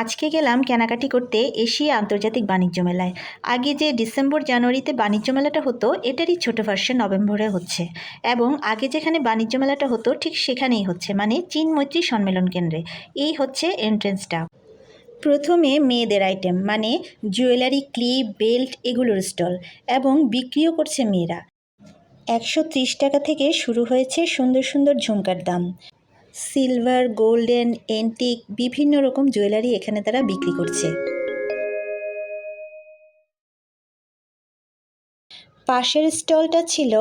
আজকে গেলাম কেনাকাটি করতে এশিয়া আন্তর্জাতিক বাণিজ্য মেলায়। আগে যে ডিসেম্বর জানুয়ারিতে বাণিজ্য মেলাটা হতো, এটারই ছোটো ভার্সন নভেম্বরে হচ্ছে। এবং আগে যেখানে বাণিজ্য মেলাটা হতো, ঠিক সেখানেই হচ্ছে মানে চীন মৈত্রী সম্মেলন কেন্দ্রে। এই হচ্ছে এন্ট্রেন্সটা প্রথমে মেয়েদের আইটেম মানে জুয়েলারি ক্লিপ বেল্ট এগুলোর স্টল এবং বিক্রিও করছে মেয়েরা। একশো ত্রিশ টাকা থেকে শুরু হয়েছে সুন্দর সুন্দর ঝুমকার দাম। সিলভার, গোল্ডেন, এন্টিক, বিভিন্ন রকম জুয়েলারি এখানে তারা বিক্রি করছে। পাশের স্টলটা ছিল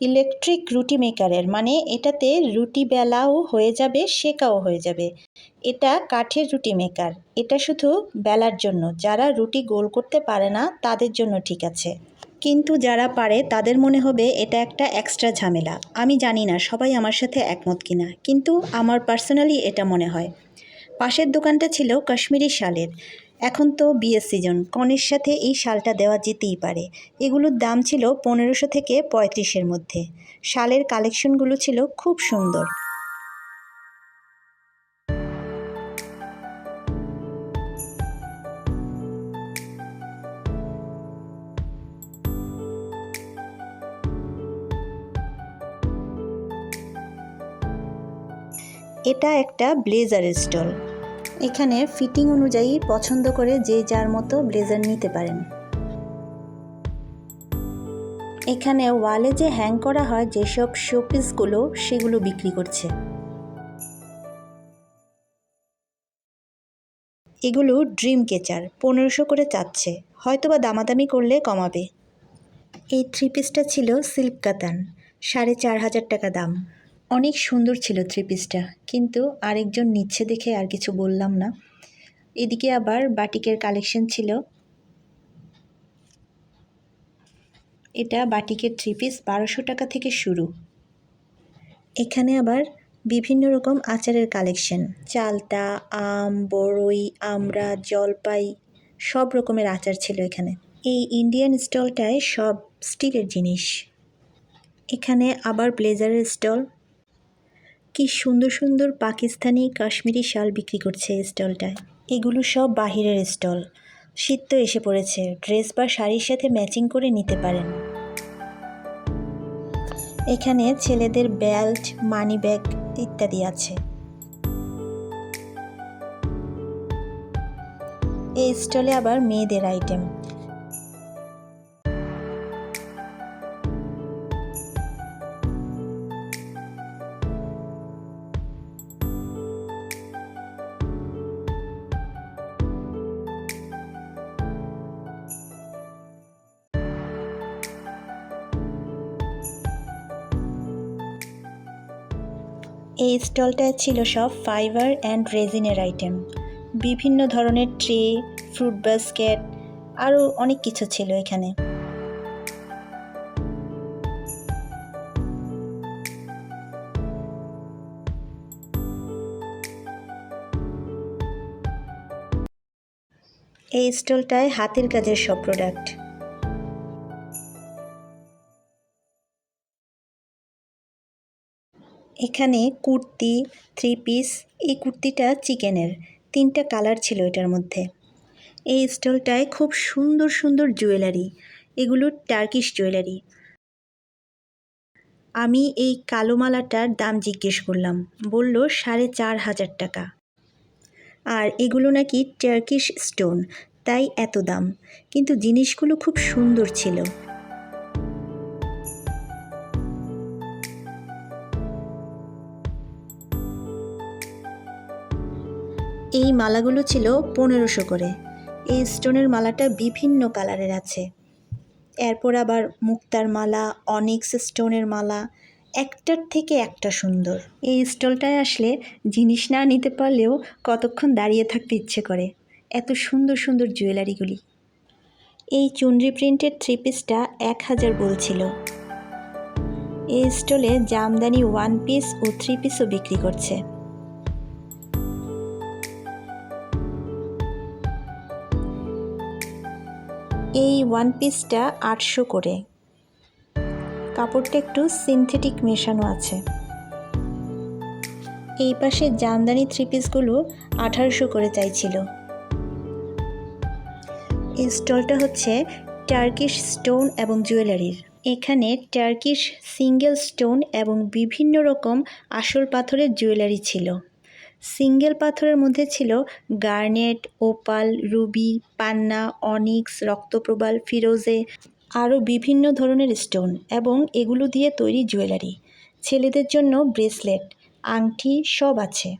ইলেকট্রিক রুটি মেকারের মানে এটাতে রুটি বেলাও হয়ে যাবে, শেকাও হয়ে যাবে। এটা কাঠের রুটি মেকার। এটা শুধু বেলার জন্য, যারা রুটি গোল করতে পারে না, তাদের জন্য ঠিক আছে। কিন্তু যারা পারে, তাদের মনে হবে এটা একটা এক্সট্রা ঝামেলা। আমি জানি না, সবাই আমার সাথে একমত কিনা, কিন্তু আমার পার্সোনালি এটা মনে হয়। পাশের দোকানটা ছিল কাশ্মীরি শালের। এখন তো বিয়ের সিজন কনের সাথে এই শালটা দেওয়া যেতেই পারে। এগুলোর দাম ছিল পনেরোশো থেকে পঁয়ত্রিশের মধ্যে। শালের কালেকশনগুলো ছিল খুব সুন্দর। এটা একটা ব্লেজারের স্টল এখানে ফিটিং অনুযায়ী পছন্দ করে যে যার মতো ব্লেজার নিতে পারেন। এখানে ওয়ালে যে হ্যাং করা হয়, যেসব শোপিসগুলো, সেগুলো বিক্রি করছে। এগুলো ড্রিম কেচার, পনেরোশো করে চাচ্ছে। হয়তোবা দামাদামি করলে কমাবে। এই থ্রি পিসটা ছিল সিল্ক কাতান, সাড়ে চার হাজার টাকা দাম। অনেক সুন্দর ছিল থ্রি পিসটা কিন্তু আরেকজন নিচ্ছে দেখে আর কিছু বললাম না। এদিকে আবার বাটিকের কালেকশন ছিল। এটা বাটিকের থ্রি পিস বারোশো টাকা থেকে শুরু। এখানে আবার বিভিন্ন রকম আচারের কালেকশন। চালতা, আম, বড়ই আমড়া জলপাই, সব রকমের আচার ছিল এখানে। এই ইন্ডিয়ান স্টলটায় সব স্টিলের জিনিস। এখানে আবার ব্লেজারের স্টল কি সুন্দর সুন্দর পাকিস্তানি কাশ্মীরি শাল বিক্রি করছে স্টলটায়। এগুলো সব বাহিরের স্টল। শীত তো এসে পড়েছে, ড্রেস বা শাড়ির সাথে ম্যাচিং করে নিতে পারেন। এখানে ছেলেদের বেল্ট, মানি ব্যাগ ইত্যাদি আছে। এই স্টলে আবার মেয়েদের আইটেম। এই স্টলটায় ছিল সব ফাইবার অ্যান্ড রেজিনের আইটেম। বিভিন্ন ধরনের ট্রে, ফ্রুট বাস্কেট, আরও অনেক কিছু ছিল এখানে। এই স্টলটায় হাতের কাজের সব প্রোডাক্ট এখানে কুর্তি থ্রি পিস এই কুর্তিটা চিকেনের। তিনটা কালার ছিল এটার মধ্যে। এই স্টলটায় খুব সুন্দর সুন্দর জুয়েলারি এগুলো টার্কিশ জুয়েলারি আমি এই কালো মালাটার দাম জিজ্ঞেস করলাম। বলল, সাড়ে চার হাজার টাকা। আর এগুলো নাকি টার্কিশ স্টোন তাই এত দাম। কিন্তু জিনিসগুলো খুব সুন্দর ছিল। এই মালাগুলো ছিল পনেরোশো করে। এই স্টোনের মালাটা বিভিন্ন কালারের আছে। এরপর আবার মুক্তার মালা, অনিক্স স্টোনের মালা, একটার থেকে একটা সুন্দর। এই স্টলটায় আসলে জিনিস না নিতে পারলেও কতক্ষণ দাঁড়িয়ে থাকতে ইচ্ছে করে। এত সুন্দর সুন্দর জুয়েলারিগুলি। এই চুনরি প্রিন্টের থ্রি পিসটা এক হাজার বলছিল এই স্টলে জামদানি ওয়ান পিস ও থ্রি পিসও বিক্রি করছে। এই ওয়ান পিসটা আটশো করে। কাপড়টা একটু সিনথেটিক মেশানো আছে। এই পাশে জামদানি থ্রি পিসগুলো আঠারোশো করে চাইছিল। এই স্টলটা হচ্ছে টার্কিশ স্টোন এবং জুয়েলারির এখানে টার্কিশ সিঙ্গেল স্টোন এবং বিভিন্ন রকম আসল পাথরের জুয়েলারি ছিল। সিঙ্গেল পাথরের মধ্যে ছিল গার্নেট, ওপাল, রুবি, পান্না, অনিক্স, রক্তপ্রবাল, ফিরোজে, আরও বিভিন্ন ধরনের স্টোন এবং এগুলো দিয়ে তৈরি জুয়েলারি। ছেলেদের জন্য ব্রেসলেট, আংটি সব আছে।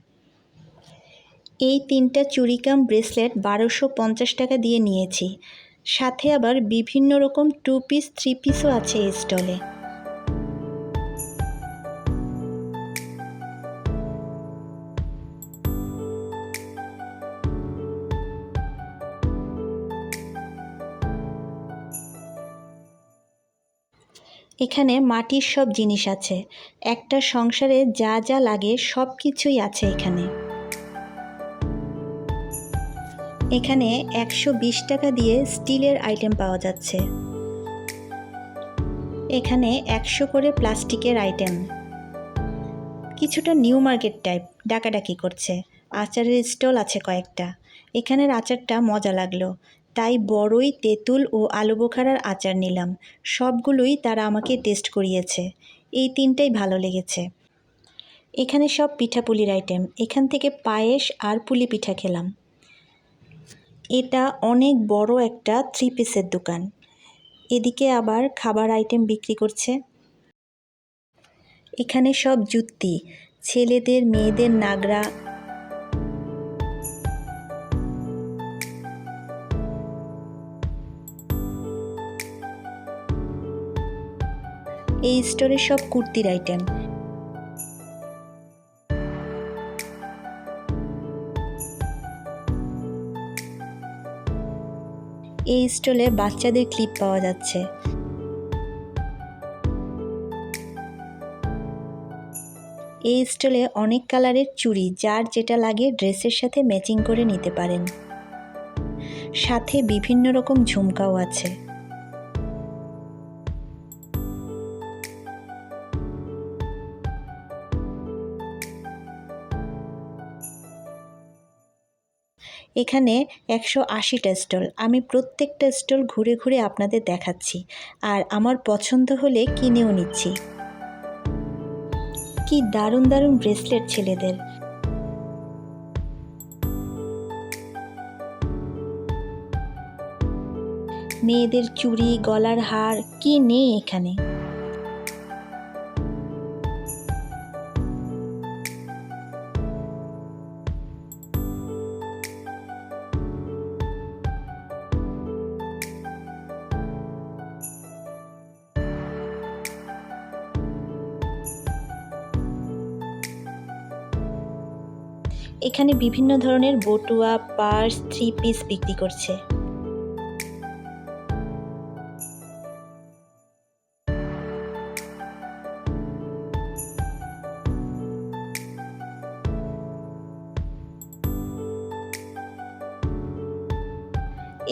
এই তিনটা চুরিকাম ব্রেসলেট বারোশো পঞ্চাশ টাকা দিয়ে নিয়েছি। সাথে আবার বিভিন্ন রকম টু পিস, থ্রি পিসও আছে এই স্টলে। এখানে মাটির সব জিনিস আছে। একটা সংসারে যা যা লাগে সব কিছুই আছে এখানে। এখানে একশো বিশ টাকা দিয়ে স্টিলের আইটেম পাওয়া যাচ্ছে। এখানে একশো করে প্লাস্টিকের আইটেম। কিছুটা নিউ মার্কেট টাইপ, ডাকাডাকি করছে। আচারের স্টল আছে কয়েকটা। এখানের আচারটা মজা লাগল। তাই বড়ই তেঁতুল ও আলু বোখারার আচার নিলাম। সবগুলোই তারা আমাকে টেস্ট করিয়েছে। এই তিনটাই ভালো লেগেছে। এখানে সব পিঠাপুলির আইটেম। এখান থেকে পায়েস আর পুলি পিঠা খেলাম। এটা অনেক বড় একটা থ্রি পিসের দোকান। এদিকে আবার খাবার আইটেম বিক্রি করছে। এখানে সব জুত্তি। ছেলেদের, মেয়েদের নাগরা এই স্টোরে সব কুর্তির আইটেম। এই স্টলে বাচ্চাদের ক্লিপ পাওয়া যাচ্ছে। এই স্টলে অনেক কালারের চুড়ি, যার যেটা লাগে ড্রেসের সাথে ম্যাচিং করে নিতে পারেন। সাথে বিভিন্ন রকম ঝুমকাও আছে। এখানে একশো আশিটা স্টল আমি প্রত্যেকটা স্টল ঘুরে ঘুরে আপনাদের দেখাচ্ছি। আর আমার পছন্দ হলে কিনেও নিচ্ছি। কি দারুণ দারুণ ব্রেসলেট ছেলেদের। মেয়েদের চুড়ি, গলার হার, কি নেই এখানে? এখানে বিভিন্ন ধরনের বটুয়া পার্স থ্রি পিস বিক্রি করছে।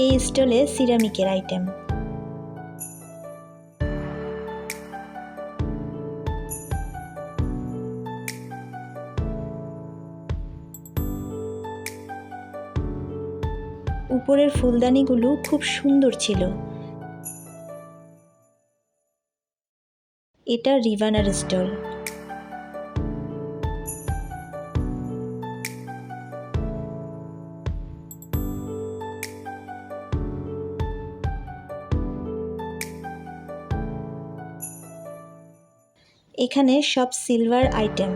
এই স্টলে সিরামিকের আইটেম উপরের ফুলদানিগুলো খুব সুন্দর ছিল। এটা রিভানার স্টল। এখানে সব সিলভার আইটেম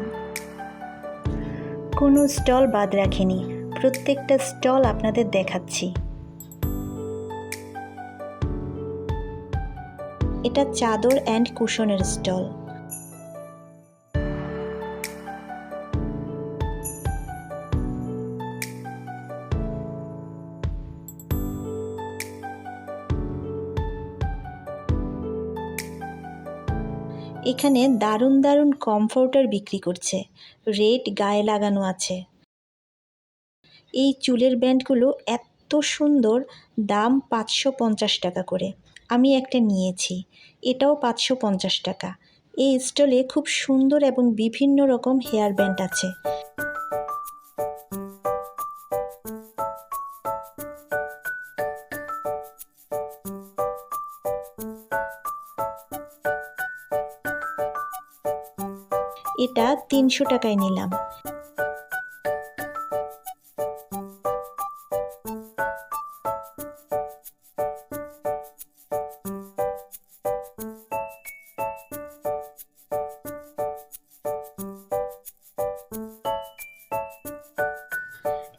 কোনো স্টল বাদ রাখেনি। প্রত্যেকটা স্টল আপনাদের দেখাচ্ছি। এটা চাদর অ্যান্ড কুশনের স্টল। এখানে দারুণ দারুণ কমফোর্টার বিক্রি করছে। রেড গায়ে লাগানো আছে। এই চুলের ব্যান্ডগুলো এত সুন্দর, দাম পাঁচশো পঞ্চাশ টাকা করে। আমি একটা নিয়েছি, এটাও পাঁচশো পঞ্চাশ টাকা। এই স্টলে খুব সুন্দর এবং বিভিন্ন রকম হেয়ার ব্যান্ড আছে। এটা তিনশো টাকায় নিলাম।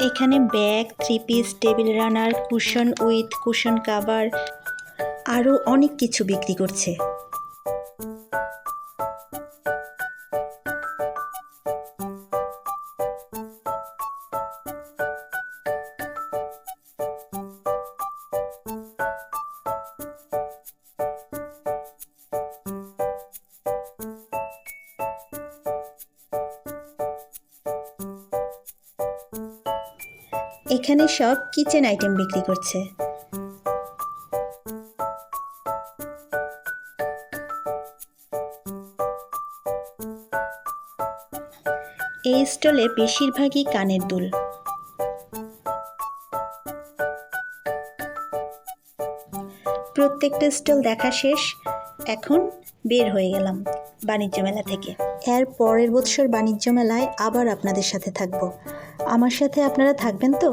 এখানে bag, three piece, table runner, cushion with cushion cover আরও অনেক কিছু বিক্রি করছে। এখানে সব কিচেন আইটেম বিক্রি করছে। এই স্টলে বেশিরভাগই কানের দুল। প্রত্যেকটা স্টল দেখা শেষ, এখন বের হয়ে গেলাম বাণিজ্য মেলা থেকে। এর পরের বৎসর বাণিজ্য মেলায় আবার আপনাদের সাথে থাকব। আমার সাথে আপনারা থাকবেন তো?